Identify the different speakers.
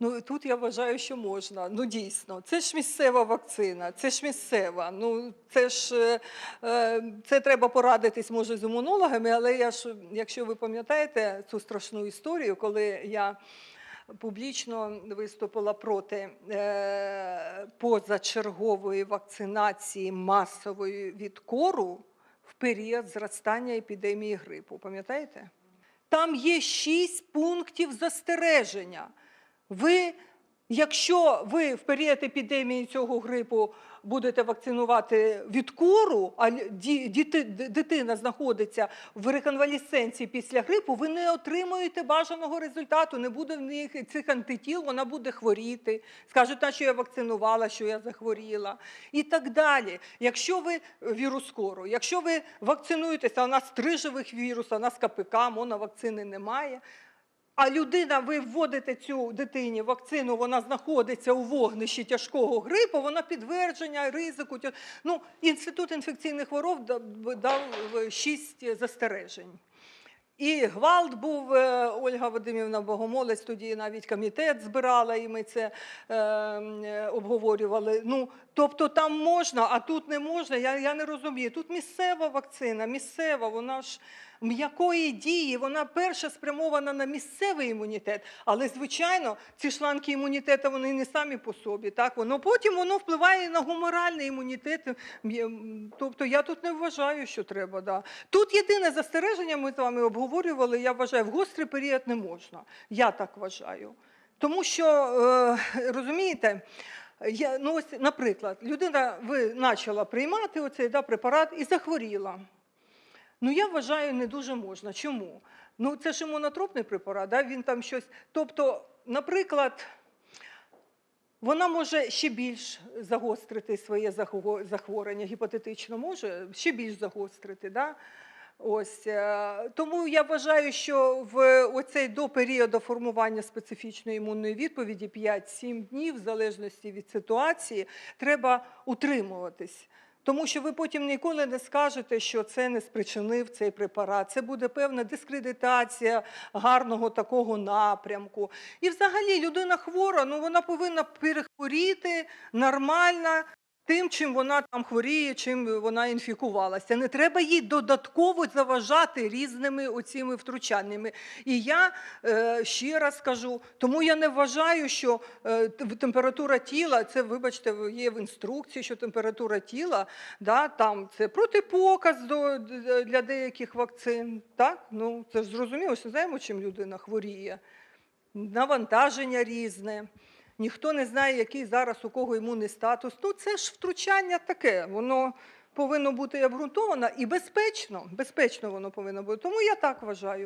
Speaker 1: Ну тут я вважаю, що можна. Ну дійсно, це ж місцева вакцина, це ж місцева. Ну це ж е, е, це треба порадитись може з імунологами, але я ж, якщо ви пам'ятаєте цю страшну історію, коли я публічно виступила проти е, позачергової вакцинації масової від кору в період зростання епідемії грипу. Пам'ятаєте? Там є шість пунктів застереження. Ви, якщо ви в період епідемії цього грипу будете вакцинувати від кору, а дитина знаходиться в реконвалісценції після грипу, ви не отримуєте бажаного результату, не буде в них цих антитіл, вона буде хворіти. Скажуть, що я вакцинувала, що я захворіла. І так далі. Якщо ви вірус кору, якщо ви вакцинуєтеся, у нас три живих віруса, у нас КПК, моновакцини немає. А людина, ви вводите цю дитині вакцину, вона знаходиться у вогнищі тяжкого грипу, вона підтвердження ризику. Ну, Інститут інфекційних хвороб дав е, шість застережень. І гвалт був е, Ольга Вадимівна Богомолець, тоді навіть комітет збирала, і ми це е, е, обговорювали. Ну, тобто там можна, а тут не можна. Я, я не розумію. Тут місцева вакцина, місцева, вона ж м'якої дії, вона перша спрямована на місцевий імунітет. Але, звичайно, ці шланки імунітету вони не самі по собі. Так? Воно потім воно впливає на гуморальний імунітет. Тобто я тут не вважаю, що треба. Да. Тут єдине застереження, ми з вами обговорювали, я вважаю, в гострий період не можна. Я так вважаю. Тому що, е, розумієте, я, ну ось, наприклад, людина ви почала приймати оцей да, препарат і захворіла. Ну, я вважаю, не дуже можна. Чому? Ну, це ж імунотропний препарат, да? він там щось. Тобто, наприклад, вона може ще більш загострити своє захво- захворювання, гіпотетично може ще більш загострити. Да? Ось, е, тому я вважаю, що в оцей до періоду формування специфічної імунної відповіді 5-7 днів, в залежності від ситуації, треба утримуватись. Тому що ви потім ніколи не скажете, що це не спричинив цей препарат. Це буде певна дискредитація гарного такого напрямку. І взагалі людина хвора, ну вона повинна перехворіти нормально тим, чим вона там хворіє, чим вона інфікувалася. Не треба їй додатково заважати різними оціми втручаннями. І я е, ще раз кажу, тому я не вважаю, що е, температура тіла, це, вибачте, є в інструкції, що температура тіла, да, там це протипоказ до, для деяких вакцин. Так? Ну, це ж зрозуміло, що знаємо, чим людина хворіє навантаження різне. Ніхто не знає, який зараз у кого імунний статус. Ну, це ж втручання таке, воно повинно бути обґрунтовано і безпечно. Безпечно воно повинно бути. Тому я так вважаю.